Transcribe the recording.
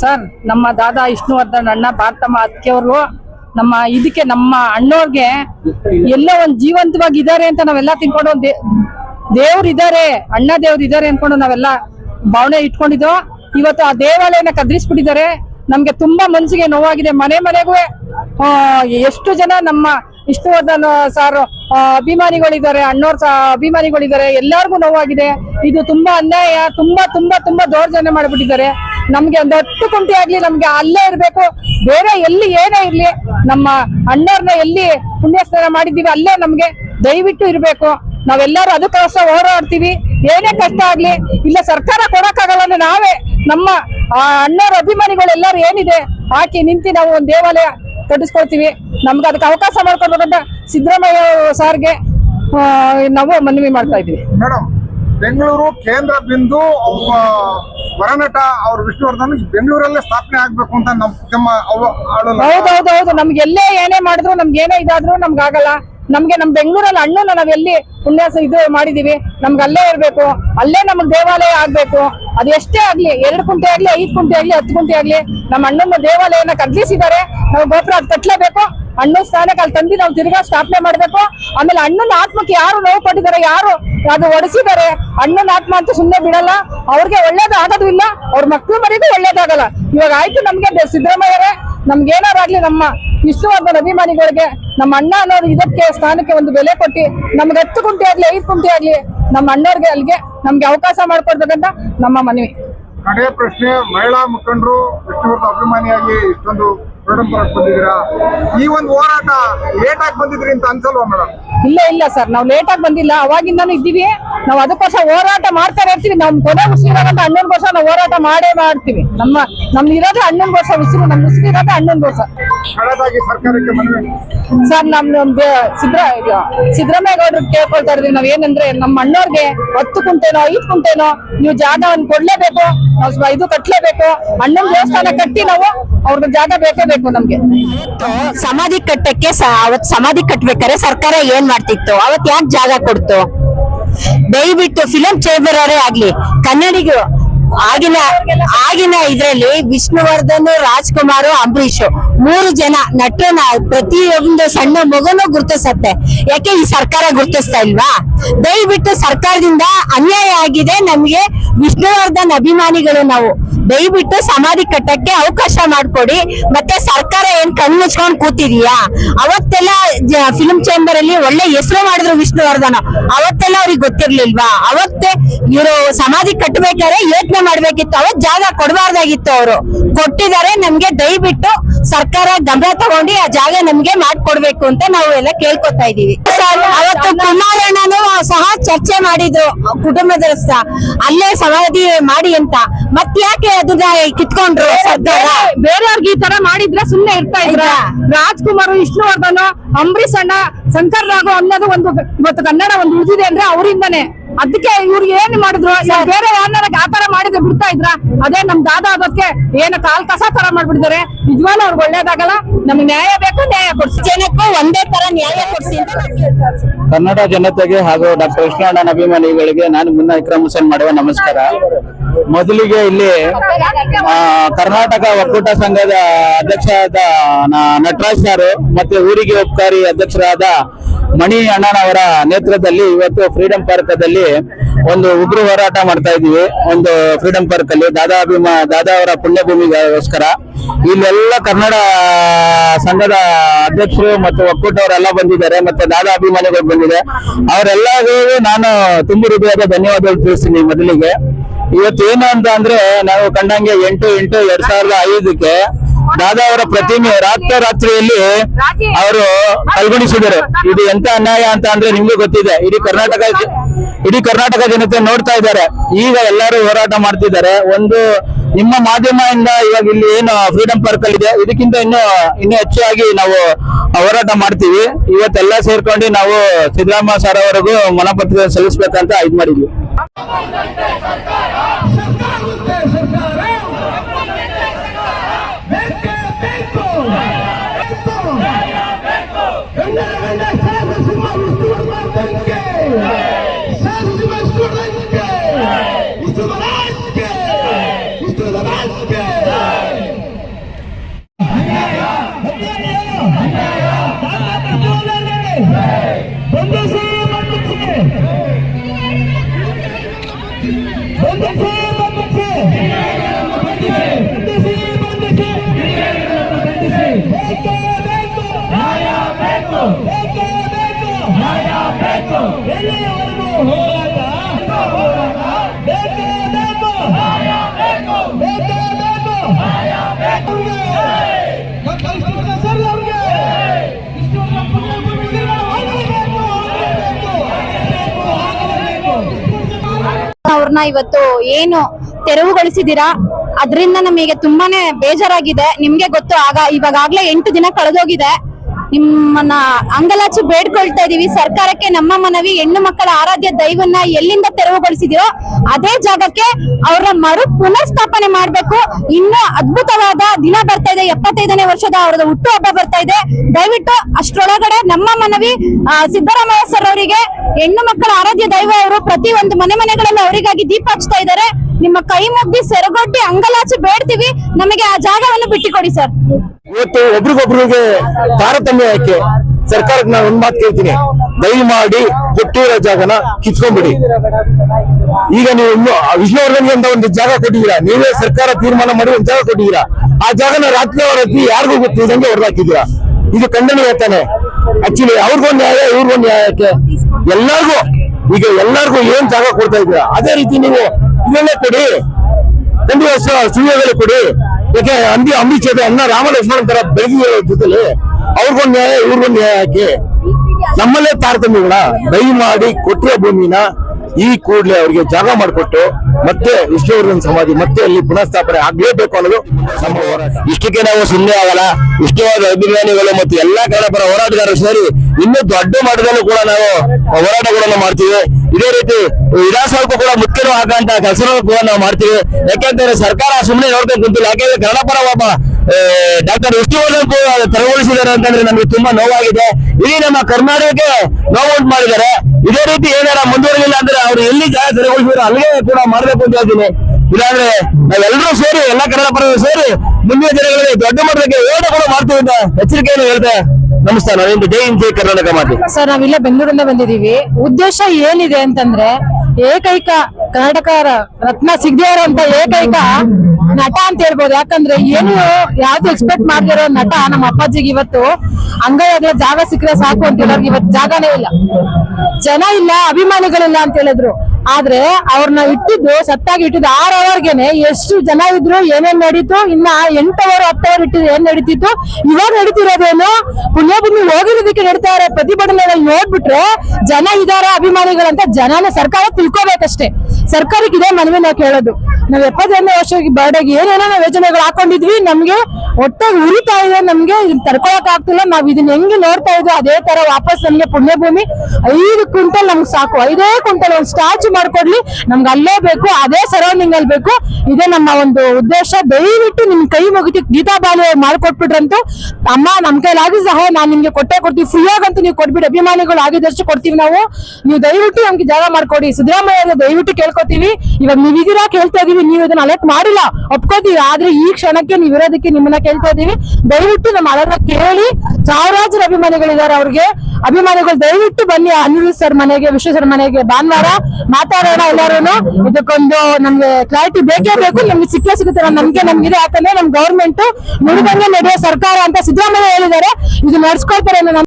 Sir, ನಮ್ಮ ದಾದಾ ವಿಷ್ಣುವರ್ಧನ್ ಅಣ್ಣ ಭಾರತಮ್ಮ ಅತ್ತಿಗೆಯವರು ನಮ್ಮ ಇದಕ್ಕೆ ನಮ್ಮ ಅಣ್ಣವ್ರಿಗೆ ಎಲ್ಲ ಒಂದ್ ಜೀವಂತವಾಗಿ ಇದಾರೆ ಅಂತ ನಾವೆಲ್ಲ ತಿನ್ಕೊಂಡು ದೇವ್ರು ಇದಾರೆ, ಅಣ್ಣ ದೇವ್ರು ಇದಾರೆ ಅನ್ಕೊಂಡು ನಾವೆಲ್ಲ ಭಾವನೆ ಇಟ್ಕೊಂಡಿದ್ವು ಇವತ್ತು ಆ ದೇವಾಲಯನ ಕದ್ರಿಸ್ಬಿಟ್ಟಿದ್ದಾರೆ. ನಮ್ಗೆ ತುಂಬಾ ಮನ್ಸಿಗೆ ನೋವಾಗಿದೆ. ಮನೆ ಮನೆಗೂ ಎಷ್ಟು ಜನ ನಮ್ಮ ವಿಷ್ಣುವರ್ಧನ್ ಸಾರ್ ಅಭಿಮಾನಿಗಳಿದ್ದಾರೆ ಅಣ್ಣವ್ರ ಸಹ ಅಭಿಮಾನಿಗಳಿದ್ದಾರೆ, ಎಲ್ಲಾರ್ಗು ನೋವಾಗಿದೆ. ಇದು ತುಂಬಾ ಅನ್ಯಾಯ, ತುಂಬಾ ತುಂಬಾ ತುಂಬಾ ದೌರ್ಜನ್ಯ ಮಾಡಿಬಿಟ್ಟಿದ್ದಾರೆ. ನಮ್ಗೆ ಒಂದು ಹತ್ತು ಕುಂಟಿ ಆಗ್ಲಿ, ನಮ್ಗೆ ಅಲ್ಲೇ ಇರ್ಬೇಕು. ಬೇರೆ ಎಲ್ಲಿ ಏನೇ ಇರ್ಲಿ, ನಮ್ಮ ಅಣ್ಣವ್ರನ್ನ ಎಲ್ಲಿ ಪುಣ್ಯಸ್ನಾನ ಮಾಡಿದ್ದೀವಿ, ಅಲ್ಲೇ ನಮ್ಗೆ ದಯವಿಟ್ಟು ಇರ್ಬೇಕು. ನಾವೆಲ್ಲರೂ ಅದಕ್ಕೋಸ್ಕರ ಹೋರಾಡ್ತೀವಿ. ಏನೇ ಕಷ್ಟ ಆಗ್ಲಿ, ಇಲ್ಲ ಸರ್ಕಾರ ಕೊಡಕ್ಕಾಗಲ್ಲ ಅಂದ್ರೆ ನಾವೇ ನಮ್ಮ ಅಣ್ಣರ ಅಭಿಮಾನಿಗಳು ಎಲ್ಲರೂ ಏನಿದೆ, ಹಾಕಿ ನಿಂತು ನಾವು ಒಂದು ದೇವಾಲಯ ಕಟ್ಟಿಸ್ಕೊಳ್ತೀವಿ. ನಮ್ಗೆ ಅದಕ್ಕೆ ಅವಕಾಶ ಮಾಡ್ಕೊಡ್ಬೇಕಂತ ಸಿದ್ದರಾಮಯ್ಯ ಸಾರ್ಗೆ ನಾವು ಮನವಿ ಮಾಡ್ತಾ ಮೇಡಮ್ ಬೆಂಗಳೂರು ಕೇಂದ್ರ ಬಿಂದು ವರನಟ ಅವ್ರ ವಿಷ್ಣುವರ್ಧನ್ ಬೆಂಗಳೂರಲ್ಲೇ ಸ್ಥಾಪನೆ ಆಗ್ಬೇಕು ಅಂತ ನಮ್ ಆಳಲು ಹೌದೌದೌದು, ನಮ್ಗೆ ಎಲ್ಲೇ ಏನೇ ಮಾಡಿದ್ರು, ನಮ್ಗೆ ಏನೇ ಇದಾದ್ರು ನಮ್ಗೆ ಆಗಲ್ಲ. ನಮ್ಗೆ ನಮ್ ಬೆಂಗಳೂರಲ್ಲಿ ಅಣ್ಣನ ನಾವ್ ಎಲ್ಲಿ ಇದು ಮಾಡಿದೀವಿ, ನಮ್ಗೆ ಅಲ್ಲೇ ಇರ್ಬೇಕು, ಅಲ್ಲೇ ನಮ್ಗ್ ದೇವಾಲಯ ಆಗ್ಬೇಕು. ಅದು ಎಷ್ಟೇ ಆಗ್ಲಿ, ಎರಡು ಕುಂಟೆ ಆಗ್ಲಿ, ಐದು ಕುಂಟೆ ಆಗ್ಲಿ, ಹತ್ತು ಕುಂಟೆ ಆಗ್ಲಿ, ನಮ್ಮ ಅಣ್ಣನ ದೇವಾಲಯನ ಕದ್ಲಿಸಿದ್ದಾರೆ ನಾವು ಗೋಪುರ ಅದು ಕಟ್ಲೇಬೇಕು. ಅಣ್ಣನ ಸ್ಥಾನಕ್ಕೆ ಅಲ್ಲಿ ತಂದು ನಾವು ತಿರುಗಾ ಸ್ಥಾಪನೆ ಮಾಡ್ಬೇಕು. ಆಮೇಲೆ ಅಣ್ಣನ ಆತ್ಮಕ್ಕೆ ಯಾರು ನೋವು ಕೊಟ್ಟಿದ್ದಾರೆ, ಯಾರು ಅದು ಒಡಿಸಿದ್ದಾರೆ ಅಣ್ಣನ ಆತ್ಮ ಅಂತ ಸುಮ್ಮನೆ ಬಿಡಲ್ಲ. ಅವ್ರಿಗೆ ಒಳ್ಳೇದು ಆಗೋದು ಇಲ್ಲ. ಅವ್ರ ಮಕ್ಕಳು ಮರಿಗೂ ಒಳ್ಳೇದಾಗಲ್ಲ ಇವಾಗ ಆಯ್ತು ನಮ್ಗೆ ಸಿದ್ದರಾಮಯ್ಯರೇ. ನಮ್ಗೆ ಏನಾರಾಗ್ಲಿ ನಮ್ಮ ಇಷ್ಟವಾದ ಅಭಿಮಾನಿಗಳಿಗೆ, ನಮ್ಮ ಅಣ್ಣ ಅನ್ನೋರು ಇದಕ್ಕೆ ಸ್ಥಾನಕ್ಕೆ ಒಂದು ಬೆಲೆ ಕೊಟ್ಟು, ನಮ್ಗೆ ಹತ್ತು ಕುಂಟೆ ಆಗ್ಲಿ, ಐದು ಕುಂಟೆ ಆಗ್ಲಿ, ನಮ್ಮ ಅಣ್ಣವ್ರಿಗೆ ಅಲ್ಲಿಗೆ ನಮ್ಗೆ ಅವಕಾಶ ಮಾಡ್ಕೊಡ್ಬೇಕಂತ ನಮ್ಮ ಮನವಿ. ಕಡೆಯ ಪ್ರಶ್ನೆ, ಮಹಿಳಾ ಮುಖಂಡರು ವಿಷ್ಣುವರ್ಧ ಅಭಿಮಾನಿಯಾಗಿ ಇಷ್ಟೊಂದು ಪಾರ್ಕ್ ಬಂದಿದ್ದೀರಾ? ಈ ಒಂದು ಹೋರಾಟ ಲೇಟ್ ಆಗಿ ಬಂದಿದ್ರಿ ಅಂತ ಅನ್ಸಲ್ವಾ ಮೇಡಮ್? ಇಲ್ಲ ಇಲ್ಲ ಸರ್. ನಾವು ಲೇಟ್ ಆಗಿ ಬಂದಿಲ್ಲ. ಅವಾಗಿಂದಾನು ಇದ್ದೀವಿ. ನಾವು ಅದಕ್ಕೋಸ್ಕರ ಹೋರಾಟ ಮಾಡ್ತಾನೆ ಇರ್ತೀವಿ. ನಮ್ ಕೊನೆ ಉಸಿರಾಗಂತ ವರ್ಷ ನಾವು ಹೋರಾಟ ಮಾಡೇ ಮಾಡ್ತೀವಿ. ನಮ್ಮ ನಮ್ದು ಇರೋದೇ ವರ್ಷ ಉಸಿರು ನಮ್ ಉಸಿರಿರೋದೇ ವರ್ಷ. ಕಳೆದಾಗಿ ಸರ್ಕಾರಕ್ಕೆ ಮನವಿ ಸರ್ ನಮ್ ನಮ್ದು ಸಿದ್ರ ಸಿದ್ದರಾಮಯ್ಯ ಕೇಳ್ಕೊಳ್ತಾ ಇದ್ವಿ ನಾವ್ ಏನಂದ್ರೆ ನಮ್ಮ ಅಣ್ಣವ್ರಿಗೆ ಹತ್ತು ಕುಂಟೇನೋ ಐದು ಕುಂಟೆನೋ ನೀವು ಜಾಗವನ್ನು ಕೊಡ್ಲೇಬೇಕು. ನಾವು ಇದು ಕಟ್ಲೇಬೇಕು. ಅಣ್ಣನ ದೇವಸ್ಥಾನ ಕಟ್ಟಿ ನಾವು ಅವ್ರಿಗೆ ಜಾಗ ಬೇಕೇ ಬೇಕು ನಮ್ಗೆ. ಸಮಾಧಿ ಕಟ್ಟಕ್ಕೆ ಅವತ್ ಸಮಾಧಿ ಕಟ್ಬೇಕಾರೆ ಸರ್ಕಾರ ಏನ್ ಮಾಡ್ತಿತ್ತು? ಅವತ್ ಯಾಕೆ ಜಾಗ ಕೊಡ್ತು? ದಯವಿಟ್ಟು ಫಿಲಂ ಚೇಂಬರ್ ಅವರೇ ಆಗ್ಲಿ ಕನ್ನಡಿಗರು ಆಗಿನ ಆಗಿನ ಇದ್ರಲ್ಲಿ ವಿಷ್ಣುವರ್ಧನ್, ರಾಜ್ಕುಮಾರ್ ಅಂಬರೀಶ್ ಮೂರು ಜನ ನಟನ ಪ್ರತಿಯೊಂದು ಸಣ್ಣ ಮಗನು ಗುರುತಿಸತ್ತೆ. ಯಾಕೆ ಈ ಸರ್ಕಾರ ಗುರುತಿಸ್ತಾ ಇಲ್ವಾ? ದಯವಿಟ್ಟು ಸರ್ಕಾರದಿಂದ ಅನ್ಯಾಯ ಆಗಿದೆ ನಮ್ಗೆ ವಿಷ್ಣುವರ್ಧನ್ ಅಭಿಮಾನಿಗಳು ನಾವು. ದಯವಿಟ್ಟು ಸಮಾಧಿ ಕಟ್ಟಕ್ಕೆ ಅವಕಾಶ ಮಾಡ್ಕೊಡಿ. ಮತ್ತೆ ಸರ್ಕಾರ ಏನ್ ಕಣ್ಣು ಮುಚ್ಕೊಂಡು ಕೂತಿದೀಯಾ? ಅವತ್ತೆಲ್ಲ ಫಿಲ್ಮ್ ಚೇಂಬರ್ ಅಲ್ಲಿ ಒಳ್ಳೆ ಹೆಸರು ಮಾಡಿದ್ರು ವಿಷ್ಣುವರ್ಧನ. ಅವತ್ತೆಲ್ಲ ಅವ್ರಿಗೆ ಗೊತ್ತಿರ್ಲಿಲ್ವಾ? ಅವತ್ತೇ ಇವರು ಸಮಾಧಿ ಕಟ್ಟಬೇಕಾದ್ರೆ ಯೋಚನೆ ಮಾಡ್ಬೇಕಿತ್ತು. ಅವತ್ ಜಾಗ ಕೊಡಬಾರ್ದಾಗಿತ್ತು ಅವರು. ಕೊಟ್ಟಿದ್ದಾರೆ, ನಮ್ಗೆ ದಯವಿಟ್ಟು ಸರ್ಕಾರ ಗಮನ ತಗೊಂಡು ಆ ಜಾಗ ನಮ್ಗೆ ಮಾಡ್ಕೊಡ್ಬೇಕು ಅಂತ ನಾವು ಎಲ್ಲ ಕೇಳ್ಕೊತಾ ಇದೀವಿ. ಅವತ್ತು ಕುಮಾರಣ್ಣನು ಸಹ ಚರ್ಚೆ ಮಾಡಿದ್ರು ಕುಟುಂಬದ ಅಲ್ಲೇ ಸಮಾಧಿ ಮಾಡಿ ಅಂತ. ಮತ್ ಯಾಕೆ ಅದನ್ನ ಕಿತ್ಕೊಂಡ್ರು ಸರ್ಕಾರ? ಬೇರೆಯವ್ರಿಗೆ ಈ ತರ ಮಾಡಿದ್ರೆ ಸುಮ್ನೆ ಇರ್ತಾ ಇದ್ರ? ರಾಜ್ಕುಮಾರ್ ವಿಷ್ಣುವರ್ಧನ್ ಅಂಬರೀಷ್ ಅಣ್ಣ ಶಂಕರ್ ರಾಘು ಅನ್ನೋದು ಒಂದು ಇವತ್ತು ಕನ್ನಡ ಒಂದು ಉಳಿದಿದೆ ಅಂದ್ರೆ ಅವರಿಂದಾನೆ. ಅದಕ್ಕೆ ಇವ್ರಿಗೆ ಏನ್ ಮಾಡಿದ್ರು? ಬೇರೆ ಯಾರನ್ನ ಆ ತರ ಮಾಡಿದ್ರೆ ಬಿಡ್ತಾ ಇದ್ರ? ಅದೇ ನಮ್ ದಾದಾ ಅದಕ್ಕೆ ಏನು ಕಾಲ್ ಕಸ ತರ ಮಾಡ್ಬಿಡ್ತಾರೆ ನಿಜವಾಗ್ಲೂ ಅವ್ರಿಗೆ ಒಳ್ಳೇದಾಗಲ್ಲ? ನಮ್ಗೆ ನ್ಯಾಯ ಬೇಕು ನ್ಯಾಯ ಕೊಡ್ಸಿ. ಜನಕ್ಕೂ ಒಂದೇ ತರ ನ್ಯಾಯ ಕೊಡ್ಸಿ ಅಂತ. ಕನ್ನಡ ಜನತೆಗೆ ಹಾಗೂ ಡಾಕ್ಟರ್ ಕೃಷ್ಣಣ್ಣನ ಅಭಿಮಾನಿಗಳಿಗೆ ನಾನು ಮುನ್ನ ವಿಕ್ರಮಸನ್ ಹುಸೇನ್ ಮಾಡುವ ನಮಸ್ಕಾರ. ಮೊದಲಿಗೆ ಇಲ್ಲಿ ಆ, ಕರ್ನಾಟಕ ಒಕ್ಕೂಟ ಸಂಘದ ಅಧ್ಯಕ್ಷರಾದ ನ- ನಟರಾಜ್ ಸರ್ ಮತ್ತೆ ಊರಿಗೆ ಉಪಕಾರಿ ಅಧ್ಯಕ್ಷರಾದ ಮಣಿ ಅಣ್ಣನವರ ನೇತೃತ್ವದಲ್ಲಿ ಇವತ್ತು ಫ್ರೀಡಂ ಪಾರ್ಕ್ ದಲ್ಲಿ ಒಂದು ಉಗ್ರ ಹೋರಾಟ ಮಾಡ್ತಾ ಇದೀವಿ ಒಂದು ಫ್ರೀಡಂ ಪಾರ್ಕ್ ಅಲ್ಲಿ ದಾದಾ ಅಭಿಮಾ ದಾದಾ ಅವರ ಪುಣ್ಯಭೂಮಿಗೋಸ್ಕರ. ಇಲ್ಲೆಲ್ಲ ಕನ್ನಡ ಸಂಘದ ಅಧ್ಯಕ್ಷರು ಮತ್ತು ಒಕ್ಕೂಟವರೆಲ್ಲ ಬಂದಿದ್ದಾರೆ ಮತ್ತೆ ದಾದಾ ಅಭಿಮಾನಿಗಳು ಬಂದಿದೆ ಅವರೆಲ್ಲರಿಗೂ ನಾನು ತುಂಬು ಹೃದಯದ ಧನ್ಯವಾದಗಳು ತಿಳಿಸ್ತೀನಿ ಮೊದಲಿಗೆ. ಇವತ್ತು ಏನು ಅಂತ ಅಂದ್ರೆ ನಾವು ಕಂಡಂಗೆ ಎಂಟು ಎಂಟು ಎರಡ್ ಸಾವಿರದ ಐದಕ್ಕೆ ದಾದಾ ಅವರ ಪ್ರತಿಮೆ ರಾತ್ರಿಯಲ್ಲಿ ಅವರು ಕಲ್ಗೊಳಿಸಿದ್ದಾರೆ ಇದು ಎಂತ ಅನ್ಯಾಯ ಅಂತ ಅಂದ್ರೆ ನಿಮ್ಗೆ ಗೊತ್ತಿದೆ. ಇಡೀ ಕರ್ನಾಟಕ ಇಡೀ ಕರ್ನಾಟಕ ಜನತೆ ನೋಡ್ತಾ ಇದ್ದಾರೆ. ಈಗ ಎಲ್ಲರೂ ಹೋರಾಟ ಮಾಡ್ತಿದ್ದಾರೆ. ಒಂದು ನಿಮ್ಮ ಮಾಧ್ಯಮದಿಂದ ಇವಾಗ ಇಲ್ಲಿ ಏನು ಫ್ರೀಡಂ ಪಾರ್ಕ್ ಅಲ್ಲಿ ಇದೆ. ಇದಕ್ಕಿಂತ ಇನ್ನು ಇನ್ನು ಹೆಚ್ಚಾಗಿ ನಾವು ಹೋರಾಟ ಮಾಡ್ತೀವಿ. ಇವತ್ತೆಲ್ಲ ಸೇರ್ಕೊಂಡು ನಾವು ಸಿದ್ದರಾಮಯ್ಯ ಸರ್ ಅವರಿಗೂ ಮನಪತ್ರ ಸಲ್ಲಿಸ್ಬೇಕಂತ ಇದ್ ಮಾಡಿದ್ವಿ. ಇವತ್ತು ಏನು ತೆರವುಗೊಳಿಸಿದೀರಾ ಅದರಿಂದ ನಮಗೆ ತುಂಬಾನೇ ಬೇಜಾರಾಗಿದೆ. ನಿಮ್ಗೆ ಗೊತ್ತು. ಆಗ ಇವಾಗಾಗ್ಲೇ ಎಂಟು ದಿನ ಕಳೆದೋಗಿದೆ. ನಿಮ್ಮನ್ನ ಅಂಗಲಾಚಿ ಬೇಡ್ಕೊಳ್ತಾ ಇದೀವಿ. ಸರ್ಕಾರಕ್ಕೆ ನಮ್ಮ ಮನವಿ, ಹೆಣ್ಣು ಮಕ್ಕಳ ಆರಾಧ್ಯ ದೈವನ್ನ ಎಲ್ಲಿಂದ ತೆರವುಗೊಳಿಸಿದಿರೋ ಅದೇ ಜಾಗಕ್ಕೆ ಅವರ ಮರು ಪುನರ್ಸ್ಥಾಪನೆ ಮಾಡ್ಬೇಕು. ಇನ್ನು ಅದ್ಭುತವಾದ ದಿನ ಬರ್ತಾ ಇದೆ. ಎಪ್ಪತ್ತೈದನೇ ವರ್ಷದ ಅವರದ ಹುಟ್ಟು ಹಬ್ಬ ಬರ್ತಾ ಇದೆ. ದಯವಿಟ್ಟು ಅಷ್ಟರೊಳಗಡೆ ನಮ್ಮ ಮನವಿ ಸಿದ್ದರಾಮಯ್ಯ ಸರ್ ಅವರಿಗೆ, ಹೆಣ್ಣು ಮಕ್ಕಳ ಆರಾಧ್ಯ ದೈವ ಅವರು ಪ್ರತಿ ಒಂದು ಮನೆ ಮನೆಗಳಲ್ಲಿ ಅವರಿಗಾಗಿ ದೀಪ ಹಚ್ತಾ ಇದ್ದಾರೆ. ನಿಮ್ಮ ಕೈ ಮುಗ್ದಿ ಸೆರಗೊಟ್ಟಿ ಅಂಗಲಾಚಿ ಬೇಡ್ತೀವಿ, ನಮಗೆ ಆ ಜಾಗವನ್ನು ಬಿಟ್ಟಿಕೊಡಿ ಸರ್. ಇವತ್ತು ಒಬ್ರಿಗೊಬ್ರಿಗೆ ತಾರತಮ್ಯ ಯಾಕೆ ಸರ್ಕಾರಕ್ಕೆ ನಾನು ಒಂದ್ ಮಾತು ಕೇಳ್ತೀನಿ. ದಯಮಾಡಿ ಕೊಟ್ಟಿರೋ ಜಾಗನ ಕಿತ್ಕೊಂಡ್ಬಿಡಿ. ಈಗ ನೀವು ವಿಷ್ಣುವರ್ಧನ್ಗೆ ಅಂತ ಒಂದು ಜಾಗ ಕೊಟ್ಟಿದ್ದೀರಾ. ನೀವೇ ಸರ್ಕಾರ ತೀರ್ಮಾನ ಮಾಡಿ ಒಂದ್ ಜಾಗ ಕೊಟ್ಟಿದ್ದೀರಾ. ಆ ಜಾಗನ ರಾತ್ರಿ ಹೊರತಿ ಯಾರಿಗೂ ಗೊತ್ತಿದ್ದಂಗೆ ಹೊರದಾಕಿದ್ದೀರಾ. ಇದು ಖಂಡನೀಯ ತಾನೆ ಆಕ್ಚುಲಿ ಅವ್ರಿಗೊಂದು ನ್ಯಾಯ ಇವ್ರಿಗೊಂದು ನ್ಯಾಯಕ್ಕೆ ಎಲ್ಲರಿಗೂ, ಈಗ ಎಲ್ಲಾರ್ಗು ಏನ್ ಜಾಗ ಕೊಡ್ತಾ ಇದೀರಾ ಅದೇ ರೀತಿ ನೀವು ಇದನ್ನೇ ಕೊಡಿ. ಖಂಡಿತ ಸುಳ್ಯಗಳು ಕೊಡಿ. ಯಾಕೆ ಅಂಬಿ ಅಂಬಿ ಚೇತ ಅನ್ನ ರಾಮ ಲಕ್ಷ್ಮಣ ತರ ಬೆಳಗ್ಗೆ ಜೊತೆಲಿ ಅವ್ರಿಗೊಂದು ನ್ಯಾಯ, ಇವ್ರಿಗೊಂದು ನ್ಯಾಯ ಹಾಕಿ ನಮ್ಮಲ್ಲೇ ತಾರತಮ್ಯಗಳ? ದಯಮಾಡಿ ಕೊಟ್ಟಿರೋ ಭೂಮಿನ ಈ ಕೂಡಲೇ ಅವರಿಗೆ ಜಾಗ ಮಾಡಿಕೊಟ್ಟು ಮತ್ತೆ ವಿಷ್ಣುವರ್ಧನ್ ಸಮಾಧಿ, ಮತ್ತೆ ಅಲ್ಲಿ ಪುನಃಸ್ಥಾಪನೆ ಆಗ್ಲೇಬೇಕು ಅನ್ನೋದು ನಮ್ಮ ಹೋರಾಟ. ಇಷ್ಟಕ್ಕೆ ನಾವು ಸುಮ್ಮನೆ ಆಗಲ್ಲ. ಇಷ್ಟವಾದ ಅಭಿಮಾನಿಗಳು ಮತ್ತು ಎಲ್ಲಾ ಕನ್ನಡಪರ ಹೋರಾಟಗಾರರು ಸೇರಿ ಇನ್ನೂ ದೊಡ್ಡ ಮಟ್ಟದಲ್ಲೂ ಕೂಡ ನಾವು ಹೋರಾಟಗಳನ್ನು ಮಾಡ್ತೀವಿ. ಇದೇ ರೀತಿ ವಿಧಾನಸೌಧ ಕೂಡ ಮುಖ್ಯರು ಹಾಕಂತ ಕೆಲಸಗಳು ಕೂಡ ನಾವು ಮಾಡ್ತೀವಿ. ಯಾಕೆಂದ್ರೆ ಸರ್ಕಾರ ಸುಮ್ಮನೆ ನೋಡ್ಕೊಂಡು ಕುಂತಿಲ್ಲ. ಯಾಕೆಂದ್ರೆ ಕನ್ನಡಪರ ಒಬ್ಬ ಡಾಕ್ಟರ್ ವಿಷ್ಣುವರ್ಧನ್ ಕೂಡ ತೆರವುಗೊಳಿಸಿದ್ದಾರೆ ಅಂತಂದ್ರೆ ನಮಗೆ ತುಂಬಾ ನೋವಾಗಿದೆ. ಇಡೀ ನಮ್ಮ ಕರ್ನಾಟಕಕ್ಕೆ ನೋವು ಉಂಟು ಮಾಡಿದ್ದಾರೆ. ಇದೇ ರೀತಿ ಏನಾರ ಮುಂದುವರಿಲಿಲ್ಲ ಅಂದ್ರೆ ಅವ್ರು ಎಲ್ಲಿ ಜಾಗ ತೆರವುಗೊಳಿಸಿದ್ರು ಅಲ್ಲಿಗೆ ಕೂಡ ಮಾಡ್ಬೇಕು ಅಂತ ಹೇಳ್ತೀನಿ. ಇಲ್ಲಾಂದ್ರೆ ನಾವೆಲ್ಲರೂ ಸೇರಿ, ಎಲ್ಲ ಕನ್ನಡ ಪರ ಸೇರಿ ಮುಂದಿನ ದಿನಗಳಲ್ಲಿ ದೊಡ್ಡ ಮಟ್ಟಕ್ಕೆ ಹೋರಾಟ ಕೂಡ ಮಾಡ್ತೀವಿ ಅಂತ ಎಚ್ಚರಿಕೆಯನ್ನು ಹೇಳ್ತೆ ನಮಸ್ಕಾರ ಇನ್ ಕರ್ನಾಟಕ ನಾವಿಲ್ಲ ಬೆಂಗಳೂರಿಂದ ಬಂದಿದೀವಿ ಉದ್ದೇಶ ಏನಿದೆ ಅಂತಂದ್ರೆ, ಏಕೈಕ ಕರ್ನಾಟಕ ರತ್ನ ಸಿಗದೇ ಅಂತ ಏಕೈಕ ನಟ ಅಂತ ಹೇಳ್ಬೋದು. ಯಾಕಂದ್ರೆ ಏನು ಯಾವ್ದು ಎಕ್ಸ್ಪೆಕ್ಟ್ ಮಾಡ್ತಿರೋ ನಟ ನಮ್ಮ ಅಪ್ಪಾಜಿಗೆ ಇವತ್ತು ಅಂಗೈಯಾಗ್ಲ ಜಾಗ ಸಿಕ್ಕರೆ ಸಾಕು ಅಂತ ಹೇಳೋರ್ಗೆ ಇವತ್ತು ಜಾಗನೇ ಇಲ್ಲ. ಜನ ಇಲ್ಲ, ಅಭಿಮಾನಿಗಳಿಲ್ಲ ಅಂತ ಹೇಳಿದ್ರು. ಆದ್ರೆ ಅವ್ರನ್ನ ಇಟ್ಟಿದ್ದು ಸತ್ತಾಗಿ ಇಟ್ಟಿದ್ದು ಆರ್ ಅವರ್ಗೆನೆ ಎಷ್ಟು ಜನ ಇದ್ರು, ಏನೇನ್ ನಡೀತು, ಇನ್ನ ಎಂಟು ಅವರ್ ಹತ್ತು ಅವರ್ ಇಟ್ಟಿದ್ರು ಏನ್ ನಡೀತಿತ್ತು, ಇವಾಗ ನಡೀತಿರೋದೇನು? ಪುಣ್ಯಭೂಮಿ ಹೋಗಿರೋದಕ್ಕೆ ನಡೀತಾ ಇರೋ ಪ್ರತಿಭಟನೆ ನೋಡ್ಬಿಟ್ರೆ ಜನ ಇದಾರೆ ಅಭಿಮಾನಿಗಳಂತ ಜನನ ಸರ್ಕಾರ ತಿಳ್ಕೊಬೇಕಷ್ಟೇ. ಸರ್ಕಾರಕ್ಕೆ ಇದೇ ಮನವಿ ನಾವು ಕೇಳೋದು. ನಾವ್ ಎಪ್ಪತ್ತೊಂದನೇ ವರ್ಷಕ್ಕೆ ಬರ್ಡೆಗೆ ಏನೇನೋ ಯೋಜನೆಗಳು ಹಾಕೊಂಡಿದ್ವಿ, ನಮ್ಗೆ ಒಟ್ಟಾಗಿ ಉರಿತಾ ಇದೆ, ನಮ್ಗೆ ತಡ್ಕೊಳಕ್ ಆಗ್ತಿಲ್ಲ, ನಾವ್ ಇದನ್ನ ಹೆಂಗೆ ನೋಡ್ತಾ ಇದ್ವಿ, ಅದೇ ತರ ವಾಪಸ್ ನಮ್ಗೆ ಪುಣ್ಯಭೂಮಿ ಐದು ಕ್ವಿಂಟಲ್ ನಮ್ಗೆ ಸಾಕು. ಐದೇ ಕ್ವಿಂಟಲ್, ಒಂದು ಸ್ಟ್ಯಾಚು ಮಾಡ್ಕೊಡ್ಲಿ. ನಮ್ಗೆ ಅಲ್ಲೇ ಬೇಕು, ಅದೇ ಸರೌಂಡಿಂಗ್ ಅಲ್ಲಿ ಬೇಕು. ಇದೇ ನಮ್ಮ ಒಂದು ಉದ್ದೇಶ. ದಯವಿಟ್ಟು ನಿಮ್ ಕೈ ಮುಗಿತಿ ಗೀತಾ ಬಾಲಿ ಅವ್ರು ಮಾಡ್ಕೊಟ್ಬಿಟ್ರಂತೂ, ಅಮ್ಮ, ನಮ್ ಕೈಲಾಗಿ ಸಹ, ನಾನ್ ನಿಮ್ಗೆ ಕೊಟ್ಟೆ ಕೊಡ್ತೀವಿ. ಫ್ರೀ ಆಗಂತೂ ನೀವು ಕೊಟ್ಬಿಡಿ. ಅಭಿಮಾನಿಗಳು ಆಗಿದಷ್ಟು ಕೊಡ್ತೀವಿ ನಾವು. ನೀವು ದಯವಿಟ್ಟು ನಮ್ಗೆ ಜಾಗ ಮಾಡ್ಕೊಡಿ. ಸಿದ್ದರಾಮಯ್ಯ ದಯವಿಟ್ಟು ಕೇಳ್ಕೊತೀವಿ ಇವಾಗ ನೀವ್ ಇದೀರಾ ಕೇಳ್ತಾ ಇದೀವಿ, ನೀವು ಇದನ್ನ ಅಲೆಕ್ಟ್ ಮಾಡಿಲ್ಲ. ಒಪ್ಕೋತೀವಿ. ಆದ್ರೆ ಈ ಕ್ಷಣಕ್ಕೆ ನೀವ್ ಇರೋದಕ್ಕೆ ನಿಮ್ಮನ್ನ ಕೇಳ್ತಾ ಇದೀವಿ. ದಯವಿಟ್ಟು ನಮ್ಮ ಅಲರ್ನ ಕೇಳಿ. ಸಾವಿರಾರು ಅಭಿಮಾನಿಗಳಿದ್ದಾರೆ ಅವ್ರಿಗೆ. ಅಭಿಮಾನಿಗಳು ದಯವಿಟ್ಟು ಬನ್ನಿ, ಅನಿರುದ್ಧ ಸರ್ ಮನೆಗೆ, ವಿಶ್ವ ಸರ್ ಮನೆಗೆ ಭಾನುವಾರ ಮಾತಾಡೋಣ ಎಲ್ಲರೂ ಇದಕ್ಕೊಂದು ನಮ್ಗೆ ಕ್ಲಾರಿಟಿ ಬೇಕೇ ಬೇಕು. ನಮ್ಗೆ ಸಿಕ್ಕೇ ಸಿಗುತ್ತೆ. ನಮ್ಗೆ ನಮ್ಗಿದೆ. ಯಾಕಂದ್ರೆ ನಮ್ ಗೌರ್ಮೆಂಟ್ ನುಡಿದಂಗೆ ನಡೆಯೋ ಸರ್ಕಾರ ಅಂತ ಸಿದ್ದರಾಮಯ್ಯ ಹೇಳಿದ್ದಾರೆ. ಇದು ನಡ್ಸ್ಕೊಳ್ತಾರೆ